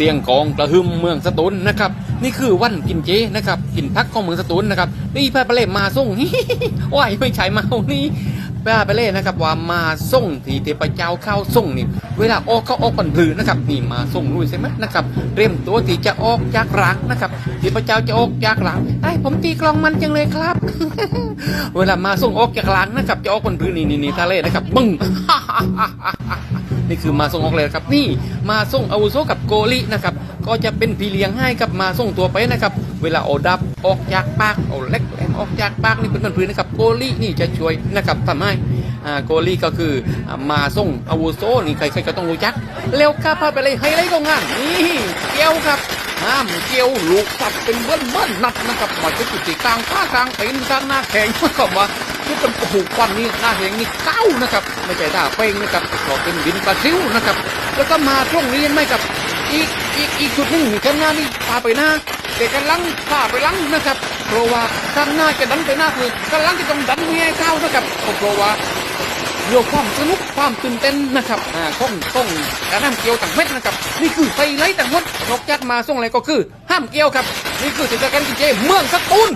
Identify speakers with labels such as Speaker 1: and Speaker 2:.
Speaker 1: เสียงกองกระหึ่มเมืองสตูลนะครับ นี่คือวันกินเจนะครับ กินพักของเมืองสตูลนะครับ นี่พระประเลมมาส่งว้ายไม่ใช่มาเอานี่ พระไปเล่นนะครับว่ามาส่งที่เทพเจ้าเข้าส่งนี่เวลาออกเขาออกปันพลือนะครับนี่มาส่งลุยใช่ไหมนะครับเตรียมตัวทีจะออกจากรังนะครับเทพเจ้าจะออกจากรังไอ้ผมตีกลองมันจังเลยครับ เวลามาส่งออกจากรังนะครับจะออกปันพลือนี่นี่นี่ทะเลนะครับบึ้งนี่คือมาส่งออกเลยนะครับนี่มาส่งอาวุโสกับโกลินะครับก็จะเป็นพี่เลี้ยงให้กับมาส่งตัวไปนะครับ เวลาเอาดับออกจากปากเอาเล็กแหลมออกจากปากนี่เป็นพื้นนะครับโกลินี่จะช่วยนะครับทำให้อ่าโกลิก็คือมาส่งอาวุโสนี่ใครๆก็ต้องรู้จักเร็วครับพาไปเลยไฮไลท์ของงานนี่เกี้ยวครับห้ามเกี้ยวลูกสับเป็นเบิ้ลเบิ้ลนัดนะครับมาจุดจุดกลางข้ากลางเตีนกลางหน้าแข็งนะครับว่าที่เป็นโอ้โหควันนี่หน้าแหงนี่เก้านะครับไม่ใช่ด่าเป้งนะครับก็เป็นบินปลาซิวนะครับ แล้วก็มาช่วงนี้ยังไม่กับอีกอีกอีกจุดหนึ่งข้างหน้านี่พาไปหน้า เด็กกำลังพาไปลังนะครับ เพราะว่าข้างหน้าจะดันไปหน้าคือกำลังจะต้องดันเมียเข้านะครับเพราะว่าเรื่องความสนุกความตื่นเต้นนะครับอ่าของของการห้ามเกี่ยวต่างเม็ดนะครับ นี่คือไฮไลท์ต่างหมดนอกจากมาส่งอะไรก็คือ ห้ามเกี่ยวครับ นี่คือกิจการกินเจเมืองสตูล